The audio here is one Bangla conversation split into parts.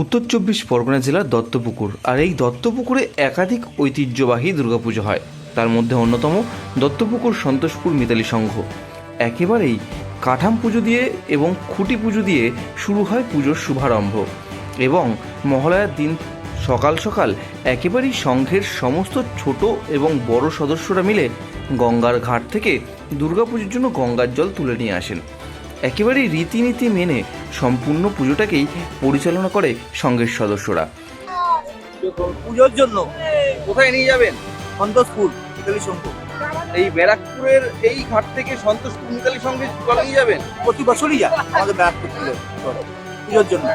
উত্তর চব্বিশ পরগনা জেলার দত্তপুকুর। আর এই দত্তপুকুরে একাধিক ঐতিহ্যবাহী দুর্গাপুজো হয়। তার মধ্যে অন্যতম দত্তপুকুর সন্তোষপুর মিতালি সংঘ। একেবারেই কাঠাম পুজো দিয়ে এবং খুঁটি পুজো দিয়ে শুরু হয় পুজোর শুভারম্ভ। এবং মহালয়ার দিন সকাল সকাল একেবারেই সংঘের সমস্ত ছোট এবং বড় সদস্যরা মিলে গঙ্গার ঘাট থেকে দুর্গাপুজোর জন্য গঙ্গার জল তুলে নিয়ে আসেন। একেবারেই রীতিনীতি মেনে সম্পূর্ণ পুজোটাকেই পরিচালনা করে সংঘের সদস্যরা। পুজোর জন্য কোথায় নিয়ে যাবেন? সন্তোষপুর ইতালি সংঘ এই ব্যারাকপুরের এই ঘাট থেকে সন্তোষপুর মিতালি সঙ্গে নিয়ে যাবেন? প্রতি বছরই যায় আমাদের ব্যারাকপুর। পুজোর জন্য।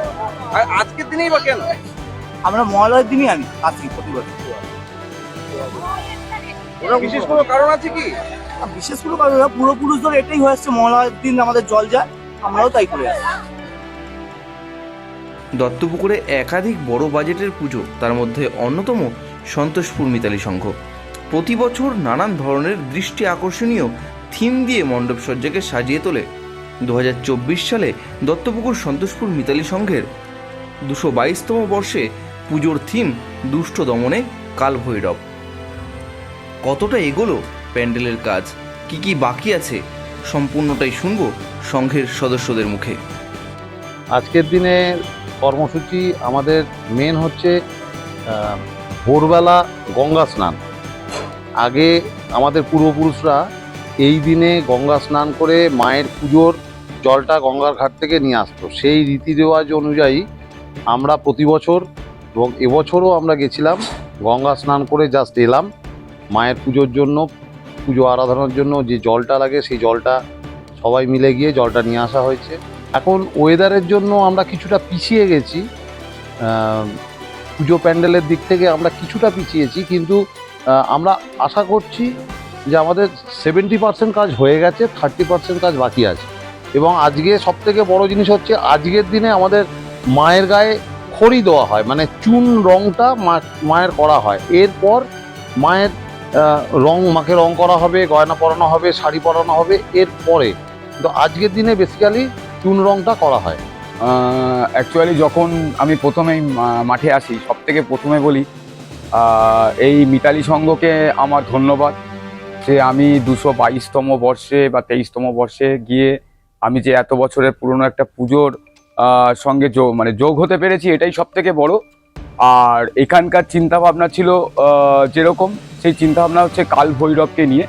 আর আজকের দিনেই বা কেন? আমরা মহালয়ের দিনই আনি আসি প্রতি বছর। বিশেষ কোনো কারণ আছে কি? আর বিশেষ কোনো কারণ না, পূর্বপুরুষদের এটাই হয়ে আসছে মহালয়ের দিন আমাদের জল যায় আমরাও তাই করে আসি দত্তপুকুরে একাধিক বড় বাজেটের পুজো, তার মধ্যে অন্যতম সন্তোষপুর মিতালি সংঘ। প্রতি বছর নানান ধরনের দৃষ্টি আকর্ষণীয় থিম দিয়ে মণ্ডপসজ্জাকে সাজিয়ে তোলে। দু হাজার চব্বিশ সালে দত্তপুকুর সন্তোষপুর মিতালি সংঘের দুশো বাইশতম বর্ষে পুজোর থিম দুষ্ট দমনে কালভৈরব কতটা এগোলো প্যান্ডেলের কাজ? কি কি বাকি আছে? সম্পূর্ণটাই শুনব সংঘের সদস্যদের মুখে। আজকের দিনে কর্মসূচি আমাদের মেন হচ্ছে ভোরবেলা গঙ্গা স্নান। আগে আমাদের পূর্বপুরুষরা এই দিনে গঙ্গা স্নান করে মায়ের পুজোর জলটা গঙ্গার ঘাট থেকে নিয়ে আসতো। সেই রীতি রেওয়াজ অনুযায়ী আমরা প্রতি বছর এবং এবছরও আমরা গেছিলাম, গঙ্গা স্নান করে জাস্ট এলাম। মায়ের পুজোর জন্য, পুজো আরাধনার জন্য যে জলটা লাগে সেই জলটা সবাই মিলে গিয়ে জলটা নিয়ে আসা হয়েছে। এখন ওয়েদারের জন্য আমরা কিছুটা পিছিয়ে গেছি। পুজো প্যান্ডেলের দিক থেকে আমরা কিছুটা পিছিয়েছি, কিন্তু আমরা আশা করছি যে আমাদের সেভেন্টি পার্সেন্ট কাজ হয়ে গেছে থার্টি পার্সেন্ট কাজ বাকি আছে। এবং আজকে সব থেকে বড় জিনিস হচ্ছে, আজকের দিনে আমাদের মায়ের গায়ে খড়ি দেওয়া হয় মানে চুন মা- মায়ের করা হয়। এরপর মায়ের রং, মাকে রং করা হবে, গয়না পরানো হবে, শাড়ি পরানো হবে, এরপরে। তো আজকের দিনে বেসিক্যালি চুন রংটা করা হয়। অ্যাকচুয়ালি যখন আমি প্রথমেই মাঠে আসি সব থেকে প্রথমে বলি এই মিতালি সংঘকে আমার ধন্যবাদ যে আমি দুশো বাইশতম বর্ষে বা তেইশতম বর্ষে গিয়ে আমি যে এত বছরের পুরনো একটা পুজোর সঙ্গে যোগ মানে যোগ হতে পেরেছি, এটাই সব থেকে বড়। আর এখানকার চিন্তাভাবনা ছিল যেরকম, সেই চিন্তাভাবনা হচ্ছে কাল ভৈরবকে নিয়ে।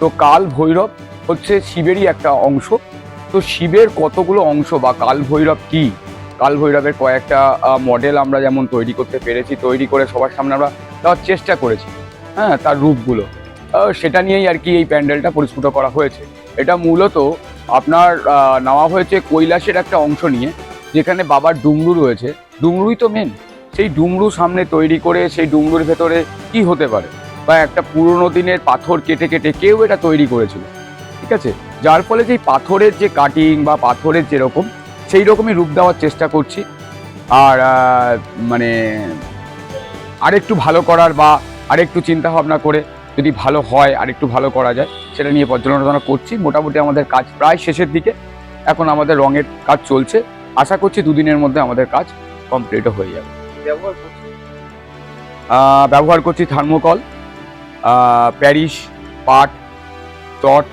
তো কাল ভৈরব হচ্ছে শিবেরই একটা অংশ। তো শিবের কতগুলো অংশ বা কাল ভৈরব কি? কাল ভৈরবের কয়েকটা মডেল আমরা যেমন তৈরি করতে পেরেছি, তৈরি করে সবার সামনে আমরা দেওয়ার চেষ্টা করেছি। হ্যাঁ তার রূপগুলো। সেটা নিয়েই আর কি এই প্যান্ডেলটা পরিস্ফুট করা হয়েছে। এটা মূলত আপনার নেওয়া হয়েছে কৈলাসের একটা অংশ নিয়ে, যেখানে বাবার ডুমরু রয়েছে। ডুমরুই তো মেন সেই ডুমরু সামনে তৈরি করে সেই ডুমরুর ভেতরে কি হতে পারে? বা একটা পুরনো দিনের পাথর কেটে কেটে কেউ এটা তৈরি করেছিল। ঠিক আছে? যার ফলে যে পাথরের যে কাটিং বা পাথরের যেরকম সেই রকমই রূপ দেওয়ার চেষ্টা করছি। আর মানে আরেকটু ভালো করার বা আরেকটু চিন্তা ভাবনা করে যদি ভালো হয় আরেকটু ভালো করা যায় সেটা নিয়ে পর্যালোচনা করছি। মোটামুটি আমাদের কাজ প্রায় শেষের দিকে। এখন আমাদের রঙের কাজ চলছে। আশা করছি দুদিনের মধ্যে আমাদের কাজ কমপ্লিটও হয়ে যাবে। ব্যবহার করছি? থার্মোকল প্যারিস পাট চট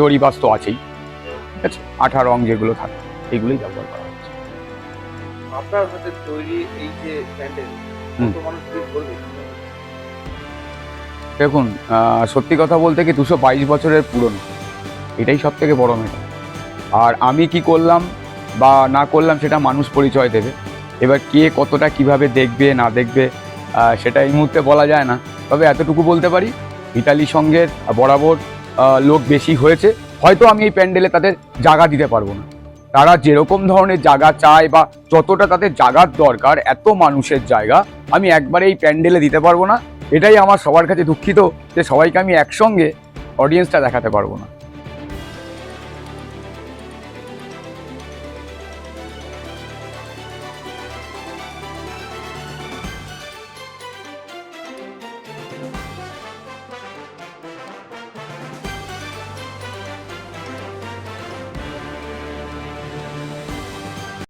দড়ি বাস তো আছেই। ঠিক আছে? আঠা রং যেগুলো থাকে এগুলোই ব্যবহার করা হচ্ছে। আপনার হাতে তৈরি এই যে প্যান্ডেল দেখুন সত্যি কথা বলতে কি দুশো বাইশ বছরের পুরনো। এটাই সব থেকে বড় মেটা। আর আমি কি করলাম বা না করলাম সেটা মানুষ পরিচয় দেবে। এবার কে কতটা কীভাবে দেখবে না দেখবে সেটা এই মুহূর্তে বলা যায় না। তবে এতটুকু বলতে পারি ইতালি সঙ্গের বরাবর লোক বেশি হয়েছে, হয়তো আমি এই প্যান্ডেলে তাদের জায়গা দিতে পারব না। তারা যেরকম ধরনের জায়গা চায় বা যতটা তাদের জায়গার দরকার, এত মানুষের জায়গা, আমি একবারে এই প্যান্ডেলে দিতে পারব না। এটাই আমার সবার কাছে দুঃখিত যে সবাইকে আমি একসঙ্গে অডিয়েন্সটা দেখাতে পারব না।